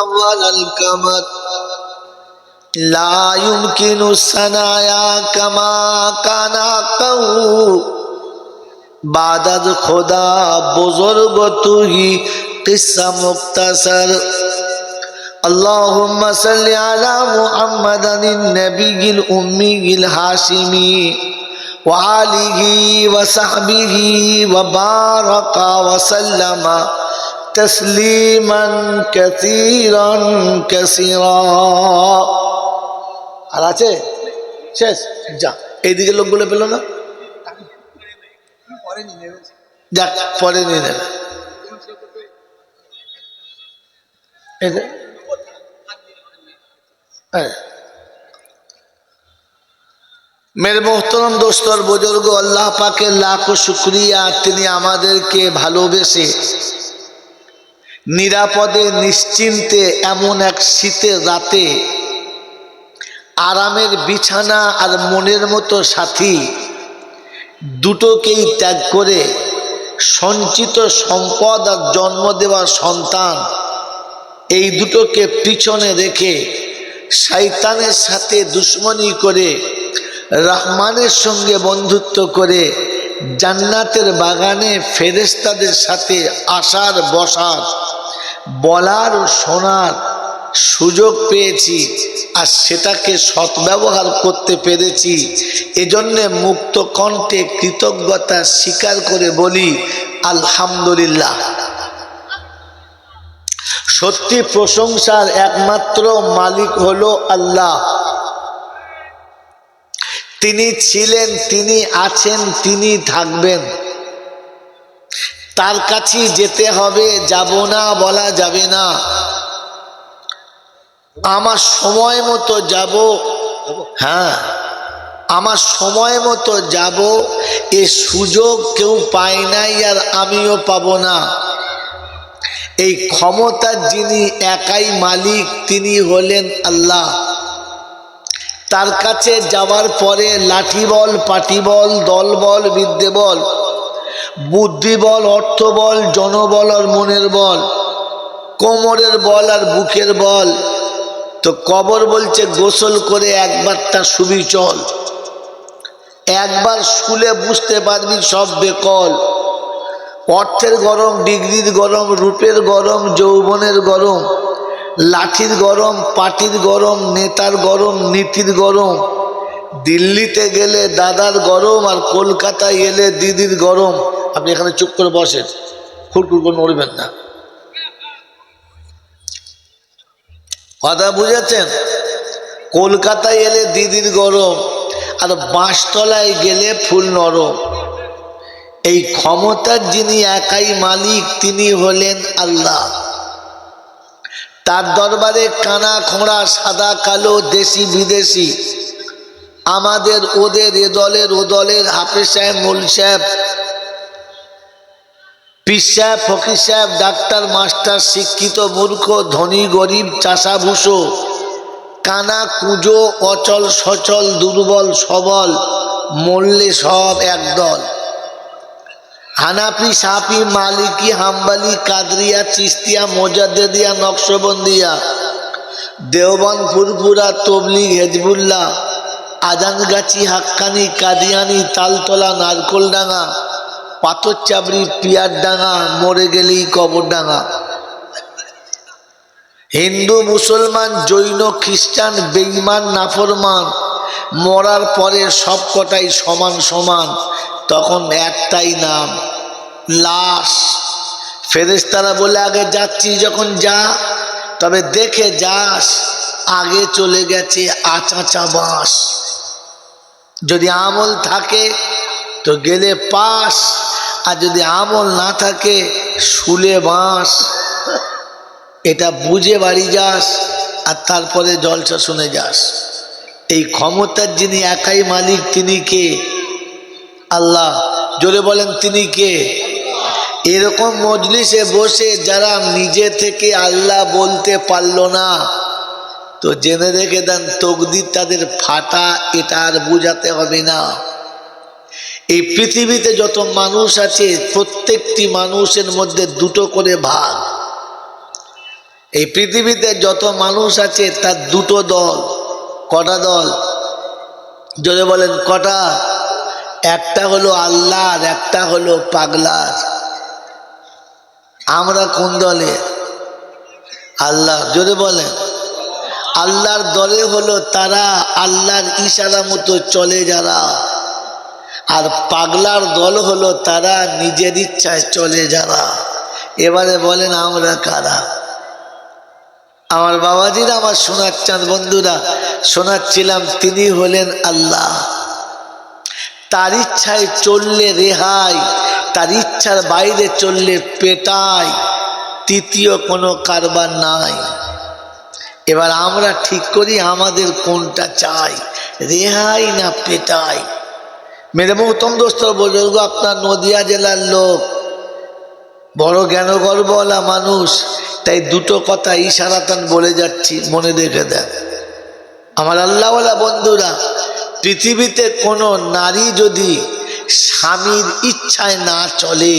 ولا القمر لا يمكن الصنايا كما كان قو بعد خدا بزرگ تو ہی قصہ مختصر اللهم صل على محمد النبي الأمي الهاشمي وآله وصحبه وبارك وسلم تسليما كثيرا كثيرا আর আছে শেষ যা এইদিকে লোকগুলো পেলো না যাক পরে নিয়ে নেবে এই যে, হ্যাঁ। মেরে মোহতরম দোস্তর বুজুর্গ আল্লাহ পাকের লাখো শুক্রিয়া তিনি আমাদেরকে ভালোবেসে নিরাপদে, নিশ্চিন্তে, এমন এক শীতের রাতে। আরামের বিছানা আর মনের মতো সাথী। দুটোকেই ত্যাগ করে সঞ্চিত সম্পদ আর জন্ম দেওয়ার সন্তান। এই দুটোকে পিছনে রেখে শয়তানের সাথে দুশ্মনী করে, রহমানের সঙ্গে বন্ধুত্ব করে জান্নাতের বাগানে ফেরেস্তাদের সাথে আসার বসার বলার ও শোনার সুযোগ পেয়েছি আর সেটাকে সদ্ব্যবহার করতে পেরেছি। এজন্যে মুক্ত কণ্ঠে কৃতজ্ঞতা স্বীকার করে বলি, আলহামদুলিল্লাহ। সত্যি প্রশংসার একমাত্র মালিক হলো আল্লাহ। তিনি ছিলেন, তিনি আছেন, তিনি থাকবেন। তার কাছেই যেতে হবে, যাব না, বলা যাবে না। আমার সময় মতো যাব হ্যাঁ আমার সময় মতো যাব, এ সুযোগ কেউ পায় নাই আর আমিও পাবো না। এই ক্ষমতার যিনি একাই মালিক, তিনি হলেন আল্লাহ। তার কাছে যাওয়ার পরে লাঠি বল, পাটি বল, দল বল, বিদ্যে বল বুদ্ধি বল, অর্থ বল জনবল আর মনের বল, কোমরের বল আর বুকের বল। তো কবর বলছে, গোসল করে একবার তার সুবি চল। একবার শুলে বুঝতে পারবি সব বেকল। অর্থের গরম, ডিগ্রির গরম, রূপের গরম, যৌবনের গরম, লাঠির গরম, পাটির গরম, নেতার গরম, নীতির গরম। দিল্লিতে গেলে দাদার গরম আর কলকাতায় এলে দিদির গরম। আপনি এখানে চুপ করে বসেন। খুরকুর করে নড়বেন না। কথা বুঝেছেন? কলকাতায় এলে দিদির গরম আর বাঁশতলায় গেলে ফুল নরম। এই ক্ষমতার যিনি একাই মালিক, তিনি হলেন আল্লাহ। তার দরবারে কানা খোঁড়া সাদা কালো দেশি বিদেশি। আমাদের, ওদের, এ দলের, ও দলের, হাফেজ সাহেব, মোল সাহেব, পীর সাহেব, ফকির সাহেব, ডাক্তার, মাস্টার, শিক্ষিত, মূর্খ, ধনী, গরিব, চাষাভুষো, কানা, কুজো, অচল, সচল, দুর্বল, সবল মরলে সব একদল হানাপি সাপি মালিকি, হাম্বালি, কাদরিয়া, চিস্তিয়া, মোজাদ্দেদিয়া, নকশবন্দিয়া দেওবন ফুরফুরা, তবলিগ, হেজবুল্লাহ আজানগাছি, হাক্কানি, কাদিয়ানি, তালতলা, নারকোলডাঙ্গা পাথর চাবড়ি পিয়ার ডাঙা মরে গেলেই কবর ডাঙা হিন্দু, মুসলমান, জৈন, খ্রিস্টান বেইমান নাফরমান, মরার পরে সব কটাই সমান সমান, তখন একটাই নাম, লাশ। ফেরেস্তারা বলে, আগে যাচ্ছি, যখন যা, তবে দেখে যাস, আগে চলে গেছে আচাচা বাঁশ। যদি আমল থাকে, তো গেলে পাস, আর যদি আমল না থাকে, শুলে বাঁশ। এটা বুঝে বাড়ি যাস, আর তারপরে জলসা শুনে যাস। এই ক্ষমতার যিনি একাই মালিক, তিনি কে? আল্লাহ। জোরে বলেন, তিনি কে? এরকম মজলিসে বসে যারা নিজে থেকে আল্লাহ বলতে পারল না তো জেনে রেখে দেন, তকদির তাদের ফাটা, এটা আর বুঝাতে হবে না। এই পৃথিবীতে যত মানুষ আছে, প্রত্যেকটি মানুষের মধ্যে দুটো করে ভাগ। এই পৃথিবীতে যত মানুষ আছে, তার দুটো দল, কটা দল? যদি বলেন, কটা? একটা হলো আল্লাহর একটা হলো পাগলার। আমরা কোন দলে? আল্লাহ যদি বলেন। আল্লাহর দলে হলো তারা আল্লাহর ইশারা মতো চলে যারা। আর পাগলার দল হলো তারা নিজের ইচ্ছায় চলে যারা। এবারে বলেন, আমরা কারা? আমার বাবাজিরা, আমার শোনাচ্ছেন বন্ধুরা, শোনাচ্ছিলাম, তিনি হলেন আল্লাহ। তার ইচ্ছায় চললে রেহাই, তার ইচ্ছার বাইরে চললে পেটায় তৃতীয় কোনো কারবার নাই। এবার আমরা ঠিক করি আমাদের কোনটা চাই, রেহাই না পেটাই? মেরে মৌতম দোস্ত বুজুর্গ, আপনার নদিয়া জেলার লোক। বড় জ্ঞান জ্ঞানগর্বওয়ালা মানুষ, তাই দুটো কথা ইশারাতান বলে যাচ্ছি, মনে রেখে দেন। আমার আল্লাহওয়ালা বন্ধুরা, পৃথিবীতে কোনো নারী যদি স্বামীর ইচ্ছায় না চলে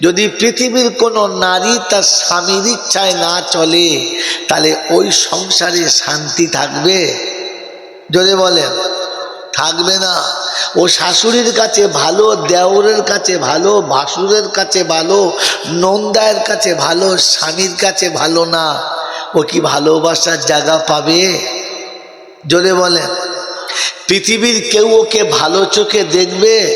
যদি পৃথিবীর কোনো নারী তার স্বামীর ইচ্ছায় না চলে, তাহলে ওই সংসারে শান্তি থাকবে? যদি বলেন। থাকবে না। ও শাশুড়ির কাছে ভালো, দেওরের কাছে ভালো, ভাসুরের কাছে ভালো, নন্দায়ের কাছে ভালো, স্বামীর কাছে ভালো না। ও কি ভালোবাসার জায়গা পাবে? জোরে বলেন। পৃথিবীর কেউ ওকে ভালো চোখে দেখবে?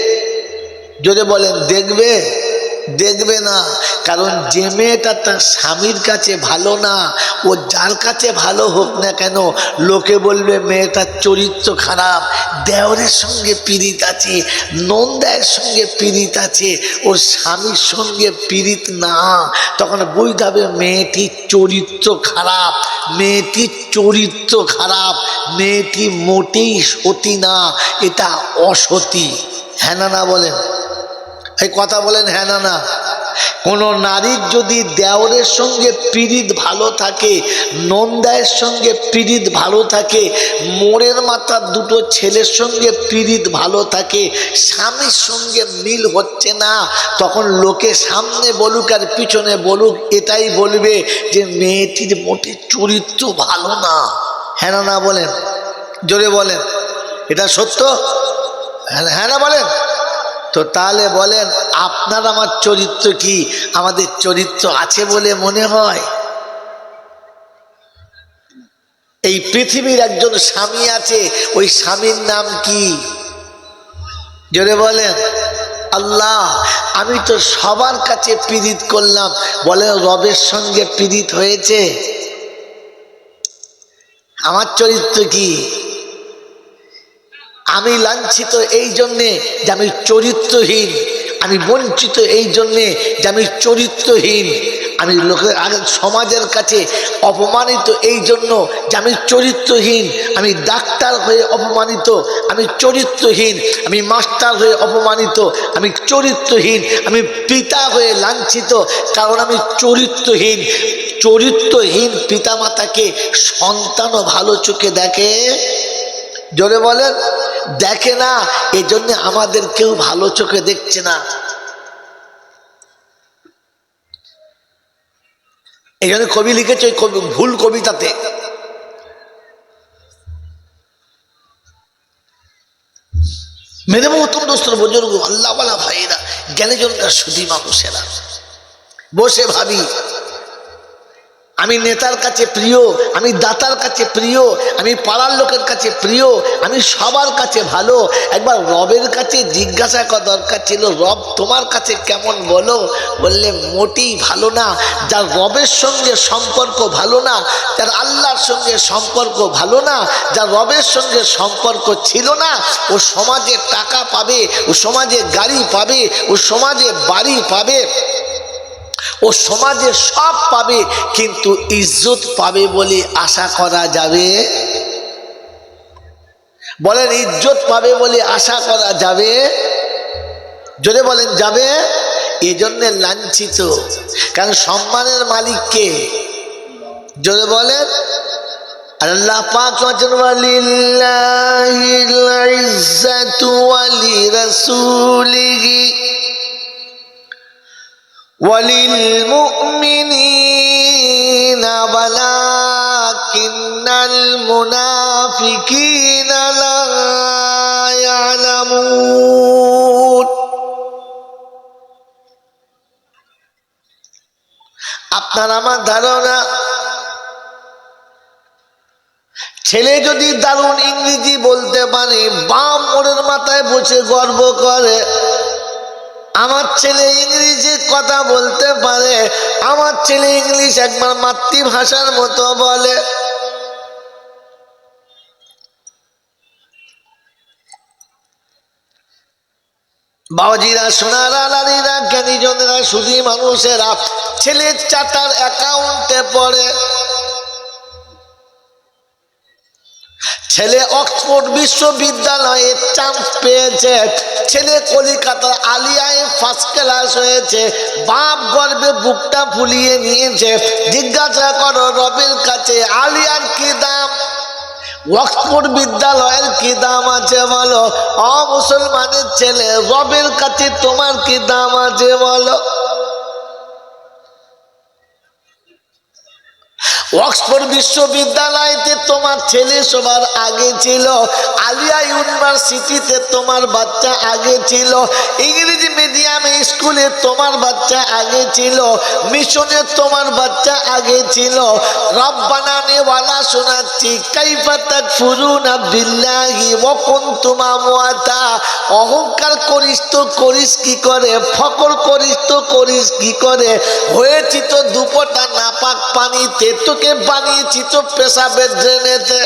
জোরে বলেন, দেখবে? দেখবে না। কারণ যে মেয়েটা তার স্বামীর কাছে ভালো না, ও যার কাছে ভালো হোক না কেন, লোকে বলবে, মেয়েটার চরিত্র খারাপ, দেওরের সঙ্গে পীড়িত আছে, নন্দায়ের সঙ্গে পীড়িত আছে, ওর স্বামীর সঙ্গে পীড়িত না। তখন বুঝতে হবে, মেয়েটির চরিত্র খারাপ, মেয়েটির চরিত্র খারাপ, মেয়েটি মোটেই সতী না, এটা অসতী। হ্যাঁ না না বলেন। এই কথা বলেন হ্যাঁ না না। কোনো নারীর যদি দেওরের সঙ্গে পীড়িত ভালো থাকে, নন্দায়ের সঙ্গে পীড়িত ভালো থাকে মোড়ের মাথার দুটো ছেলের সঙ্গে পীড়িত ভালো থাকে, স্বামীর সঙ্গে মিল হচ্ছে না, তখন লোকে সামনে বলুক আর পিছনে বলুক, এটাই বলবে যে মেয়েটির মোটে চরিত্র ভালো না। হ্যাঁ না বলেন, জোরে বলেন, এটা সত্য? হ্যাঁ হ্যাঁ না বলেন? তো তাহলে বলেন, আপনার আমার চরিত্র কি? আমাদের চরিত্র আছে বলে মনে হয়? এই পৃথিবীর একজন স্বামী আছে, ওই স্বামীর নাম কি? জোরে বলেন, আল্লাহ, আমি তো সবার কাছে পীড়িত করলাম। বলে রবের সঙ্গে পীড়িত হয়েছে? আমার চরিত্র কি? আমি লাঞ্ছিত এই জন্যে যে আমি চরিত্রহীন। আমি বঞ্চিত এই জন্যে যে আমি চরিত্রহীন। আমি লোকের আগে সমাজের কাছে অপমানিত এই জন্য যে আমি চরিত্রহীন। আমি ডাক্তার হয়ে অপমানিত, আমি চরিত্রহীন। আমি মাস্টার হয়ে অপমানিত, আমি চরিত্রহীন। আমি পিতা হয়ে লাঞ্ছিত, কারণ আমি চরিত্রহীন। চরিত্রহীন পিতামাতাকে সন্তানও ভালো চোখে দেখে। জোরে বলেন, দেখে না এই জন্য আমাদের কেউ ভালো চোখে দেখছে না। জন্য কবি লিখেছে ভুল কবিতাতে। মেরে মতন দোস্ত বুজুর্গ আল্লাহওয়ালা ভাইয়েরা, জ্ঞানীজনরা সুধী মানুষেরা বসে ভাবি আমি নেতার কাছে প্রিয়, আমি দাতার কাছে প্রিয়, আমি পাড়ার লোকের কাছে প্রিয়, আমি সবার কাছে ভালো। একবার রবের কাছে জিজ্ঞাসা করা দরকার ছিল, রব তোমার কাছে কেমন বলো? বললে, মোটেই ভালো না। যার রবের সঙ্গে সম্পর্ক ভালো না যার আল্লাহর সঙ্গে সম্পর্ক ভালো না, যার রবের সঙ্গে সম্পর্ক ছিল না, ও সমাজে টাকা পাবে, ও সমাজে গাড়ি পাবে, ও সমাজে বাড়ি পাবে। ও সমাজে সব পাবে, কিন্তু ইজ্জত পাবে বলে আশা করা যাবে? বলেন, ইজ্জত পাবে বলে আশা করা যাবে? যদি বলেন, যাবে? এজন্যে লাঞ্ছিত। কারণ সম্মানের মালিককে যদি বলেন। আল্লাহ وللمؤمنين ولكن المنافقين لا يعلمون আপনার আমার ধারণা ছেলে যদি দারুণ ইংরেজি বলতে পারে বাম মোড়ের মাথায় বসে গর্ব করে আমার ছেলে ইংরেজি কথা বলতে পারে, আমার ছেলে ইংলিশ একবার মাতৃভাষার মতো বলে। বাবাজিরা, সোনারা লালিরা জ্ঞানীজনেরা, সুধী মানুষেরা ছেলের চাটার অ্যাকাউন্টে পড়ে। ছেলে অক্সফোর্ড বিশ্ববিদ্যালয়ে চান্স পেয়েছে। ছেলে কলিকাতার আলিয়ায় ফার্স্ট ক্লাস হয়েছে। বাপ গর্বে বুকটা ফুলিয়ে নিয়েছে। জিজ্ঞাসা করো, রবের কাছে আলিয়ার কি দাম? অক্সফোর্ড বিদ্যালয়ের কি দাম আছে বলো? অ, মুসলমানের ছেলে, রবের কাছে তোমার কি দাম আছে বলো? অক্সফোর্ড বিশ্ববিদ্যালয়তে তোমার ছেলে সবার আগে ছিল। আলিয়া ইউনিভার্সিটিতে তোমার বাচ্চা আগে ছিল। ইংরেজি মিডিয়ামে স্কুলে তোমার বাচ্চা আগে ছিল। মিশনে তোমার বাচ্চা আগে ছিল। রব্বানানে ওয়ালা শোনাচ্ছি, কাইফা তাক ফুরুনা বিল্লাহি ওকুন তুমা মুয়াতা অহংকার করিস তো, করিস কি করে? ফকর করিস তো, করিস কি করে? হয়েছি তো দুপটা নাপাক পানিতে, তোকে বানিয়েছি তো পেশাবের ড্রেনেতে।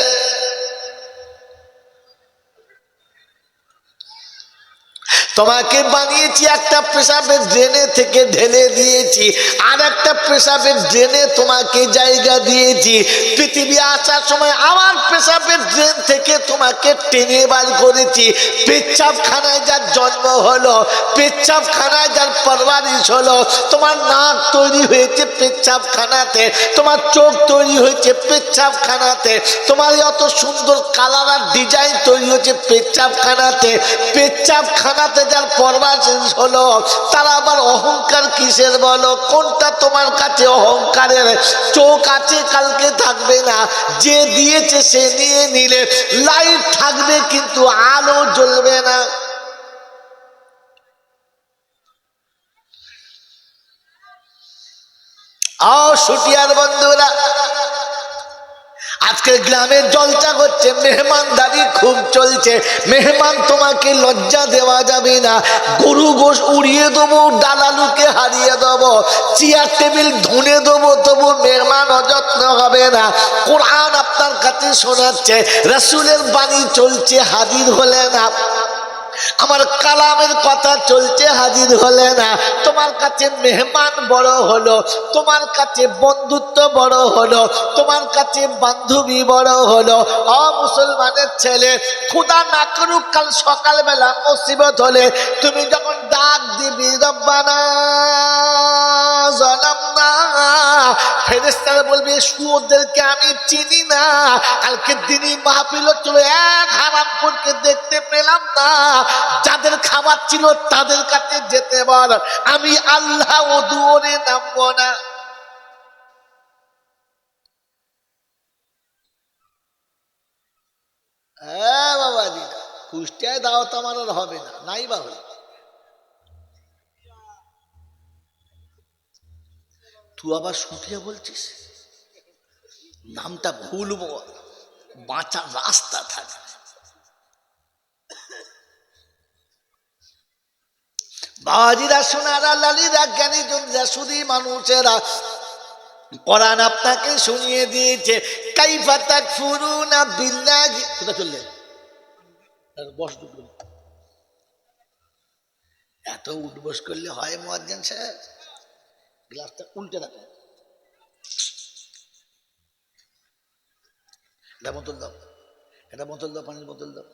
তোমাকে বানিয়েছি একটা পেশাবের ড্রেনে থেকে ঢেলে দিয়েছি, আর একটা পেশাবের ড্রেনে তোমাকে জায়গা দিয়েছি। পৃথিবী আসার সময় আমার পেশাবের ড্রেন থেকে তোমাকে টেনে বার করেছি। পেচ্ছাপ খানায় যার জন্ম হলো পেচ্ছাপ খানায় যার পরবারিশ হলো, তোমার নাক তৈরি হয়েছে পেচ্ছাপ খানাতে তোমার চোখ তৈরি হয়েছে পেচ্ছাপ খানাতে তোমার অত সুন্দর কালার আর ডিজাইন তৈরি হয়েছে পেচ্ছাপ খানাতে পেচ্ছাপ খানাতে যার পরবাস হলো, তারা আবার অহংকার কিসের বলো? কোনটা তোমার কাছে অহংকারের? চোখ আছে, কালকে থাকবে না। যে দিয়েছে, সে নিয়ে নিলে। লাইট থাকবে, কিন্তু আলো জ্বলবে না। আও সুটিয়ার বন্ধুরা আজকে গ্রামের জলচা করছে, মেহমানদারি খুব চলছে। মেহমান তোমাকে লজ্জা দেওয়া যাবে না। গরু গোশ উড়িয়ে দেবো ডালালুকে হারিয়ে দেবো চেয়ার টেবিল ধুনে দেবো, তবু মেহমান অযত্ন হবে না। কোরআন আপনার কাছে শোনাচ্ছে, রসুলের বাণী চলছে, হাজির হলেন না আমার কালামের কথা চলছে হাজির হলে না, তোমার কাছে মেহমান বড় হলো, তোমার কাছে বন্ধুত্ব বড় হলো, তোমার কাছে বান্ধবী বড় হলো। অ মুসলমানের ছেলে, খুদা না করুক কাল সকালবেলা মুসিবত হলে, তুমি যখন ডাক দিবি, রব্বানা, জলাম ফেরেস্তারা বলবে সুরদেরকে আমি চিনি না। কালকে দিনই মাহফিল ছিল এক দেখতে পেলাম না। যাদের খাবার ছিল তাদের কাছে যেতে বল। আমি আল্লাহ ও দুয়ারে নামবো না। হ্যাঁ বাবাজি, কুষ্টিয়ায় দাওয়াত আমার আর হবে না, নাই বা হলো তুই আবার সুটিয়া বলছিস? নামটা ভুল বল বাঁচার রাস্তা থাকে। বাবাজিরা সোনারা, লালিরা, জ্ঞানী জনরা শুধু মানুষেরা, কোরআন আপনাকে শুনিয়ে দিয়েছে, কাইফা তাক ফুরুনা বিল্লাহি কোথা চললেন বস এত উঠবস করলে হয় মোয়াজ্জেন সাহেব? গ্লাসটা উল্টে রাখো এটা বোতল দাও। এটা বোতল দাও, পানির বোতল দাও।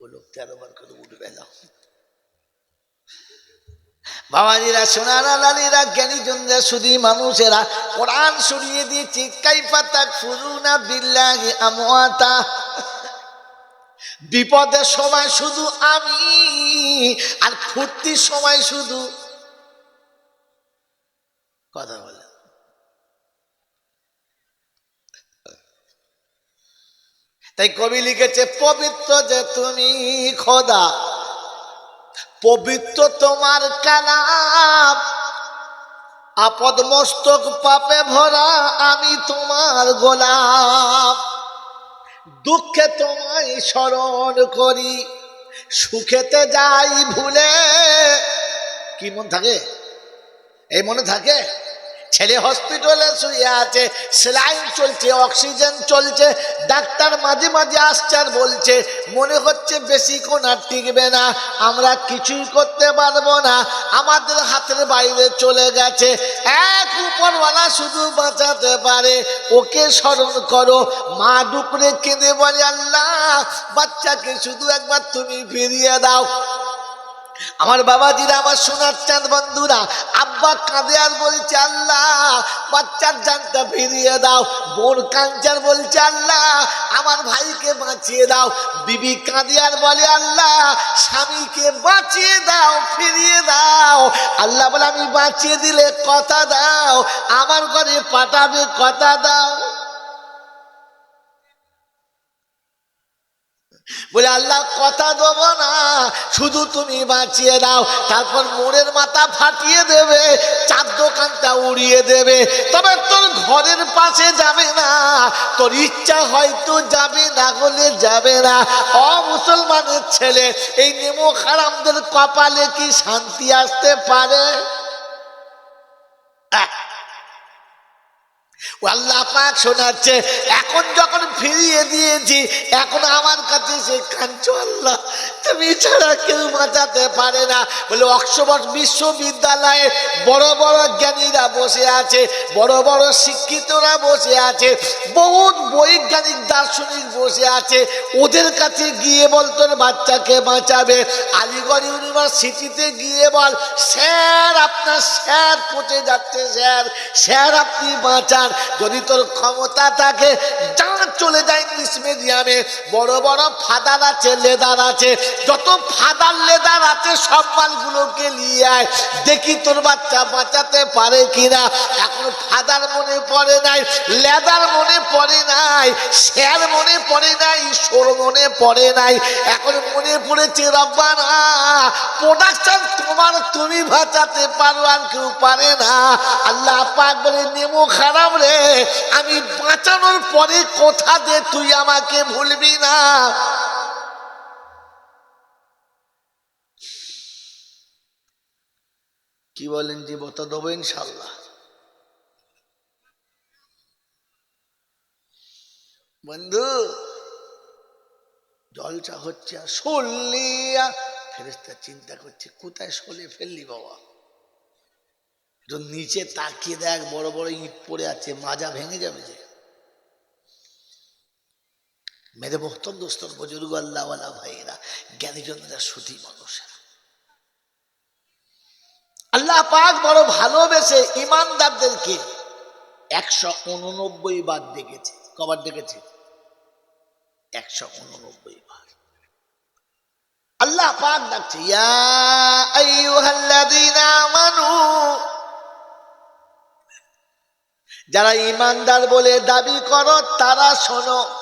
ও লোক তেরো বার করে উঠবে দাও বাবাজিরা, সোনারা লালিরা জ্ঞানী জনরা শুধু মানুষেরা, কোরআন সরিয়ে দিয়েছে, কাইফা তাক ফুরুনা বিল্লাহি আমওয়াতা। বিপদের সময় শুধু আমি, আর ফুর্তির সময় শুধু কথা বলে। তাই কবি লিখেছে, পবিত্র যে তুমি খোদা, পবিত্র তোমার কালাম। আপদ মস্তক পাপে ভরা আমি তোমার গোলাম। দুঃখে তোমায় স্মরণ করি, সুখেতে যাই ভুলে। কি মন থাকে? এই মনে থাকে? ছেলে হসপিটালে শুয়ে আছে সেলাইন চলছে অক্সিজেন চলছে, ডাক্তার মাঝে মাঝে আসছে আর বলছে, মনে হচ্ছে বেশিক্ষণ আর টিকবে না, আমরা কিছুই করতে পারব না, আমাদের হাতের বাইরে চলে গেছে, এক উপরওয়ালা শুধু বাঁচাতে পারে, ওকে স্মরণ করো, মা ডুকরে কেঁদে বলে, আল্লাহ, বাচ্চাকে শুধু একবার তুমি ফিরিয়ে দাও। আমার বাবাজিরা, আমার সোনার চাঁদ বন্ধুরা, আব্বা কাঁদে আর বলছে, আল্লাহ, বাচ্চার জানটা ফিরিয়ে দাও। বোন কাঞ্চার বলছে, আল্লাহ, আমার ভাইকে বাঁচিয়ে দাও। বিবি কাঁদে আর বলে, আল্লাহ, স্বামীকে বাঁচিয়ে দাও, ফিরিয়ে দাও। আল্লাহ বলে, আমি বাঁচিয়ে দিলে কথা দাও, আমার ঘরে পাঠাবে কথা দাও। বলে, আল্লাহ, কথা দেবো না। শুধু তুমি বাঁচিয়ে দাও। তারপর মোড়ের মাথা ফাটিয়ে দেবে, চার দোকানটা উড়িয়ে দেবে। তবে তোর ঘরের পাশে যাবে না। তোর ইচ্ছা হয়তো যাবে, না হলে যাবে না। অ, মুসলমানের ছেলে, এই নেমো খারামদের কপালে কি শান্তি আসতে পারে আহ! ও আল্লাহ পাক শোনাচ্ছে, এখন যখন ফিরিয়ে দিয়েছি, এখন আমার কাছে সে কাঞ্চ আল্লাহ। তুমি ছাড়া কেউ বাঁচাতে পারে না। বলে অক্সফোর্ড বিশ্ববিদ্যালয়ে বড় বড় জ্ঞানীরা বসে আছে, বড় বড় শিক্ষিতরা বসে আছে, বহুত বৈজ্ঞানিক দার্শনিক বসে আছে। ওদের কাছে গিয়ে বল, তোর বাচ্চাকে বাঁচাবে। আলিগড় ইউনিভার্সিটিতে গিয়ে বল, স্যার, আপনার স্যার পচে যাচ্ছে, স্যার। স্যার, আপনি বাঁচান। যদি তোর ক্ষমতা থাকে যা চলে যায় ইংলিশ মিডিয়ামে। বড় বড় ফাদার আছে, লেদার আছে। যত ফাদার, লেদার আছে, সব মালগুলোকে নিয়ে আয়। দেখি তোর বাচ্চা বাঁচাতে পারে কিনা। এখন ফাদার মনে পড়ে নাই, লেদার মনে পড়ে নাই, স্যার মনে পড়ে নাই, ঈশ্বর মনে পড়ে নাই। এখন মনে পড়েছে, রব্বানা প্রোডাকশন তোমার তুমি বাঁচাতে পারো, আর কেউ পারে না। আল্লাহ পাক বলে, নেমো খারাপ রে, আমি বাঁচানোর পরে কথা দে, তুই আমাকে ভুলবি না। কি বলেন জীবত দেবো ইনশাল্লাহ। বন্ধু জলচা হচ্ছে আর সরলিয়া ফেরেস্তা চিন্তা করছে, কোথায় সলে ফেললি বাবা? নিচে তাকিয়ে দেখ, বড় বড় ইট পড়ে আছে, মাজা ভেঙে যাবে যে। মেরে মোহতম দোস্তর বুজুর্গ আল্লাহওয়ালা ভাইয়েরা। জ্ঞানীজনরা সুধী মানুষেরা। আল্লাহ পাক বড় ভালোবেসে ইমানদারদেরকে একশো উননব্বই বার ডেকেছে। কবার ডেকেছে? একশো উননব্বই বার। আল্লাহ পাক ডাকছে যারা ইমানদার বলে দাবি করো, তারা শোনো।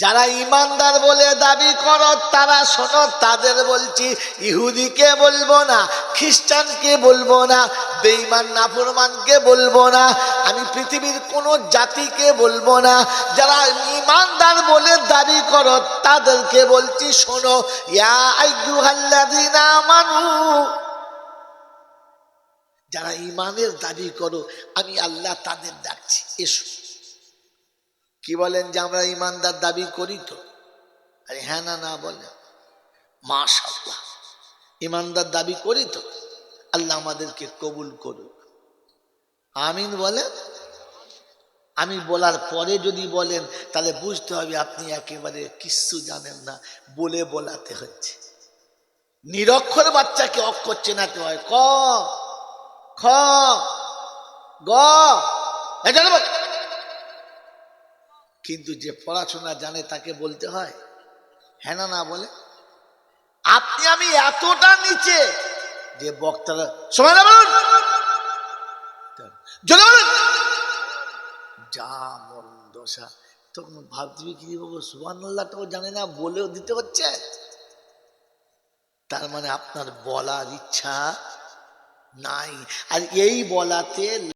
যারা ইমানদার বলে দাবি করো, তারা শোনো, তাদের বলছি, ইহুদিকে বলব না, খ্রিস্টানকে বলব না, বেঈমান, নাফরমানকে বলব না, আমি পৃথিবীর কোনো জাতিকে বলব না। যারা ইমানদার বলে দাবি করো, তাদেরকে বলছি, শোনো, ইয়া আমানু। যারা ইমানের দাবি করো, আমি আল্লাহ তাদের ডাকছি, এসো। কি বলেন যে আমরা ইমানদার দাবি করি তো? আরে হ্যাঁ না না বলে মাশাল্লাহ ইমানদার দাবি করি তো? আল্লাহ আমাদেরকে কবুল করুক। আমিন বলেন? আমি বলার পরে যদি বলেন, তাহলে বুঝতে হবে আপনি একেবারে কিচ্ছু জানেন না, বলে বলাতে হচ্ছে। নিরক্ষর বাচ্চাকে অক্ষর চেনাতে হয়। ক, খ, গ, এ জানো বল। কিন্তু যে পড়াশোনা জানে তাকে বলতে হয়? হ্যাঁ না বলে। আপনি আমি এতটা নিচে যে বক্তারা সময় না বলুন। যা মরণ দশা। তখন ভাবছিবি কি বাবু সুবান আল্লাহটাও জানে না, বলেও দিতে হচ্ছে। তার মানে আপনার বলার ইচ্ছা নাই। আর এই বলাতে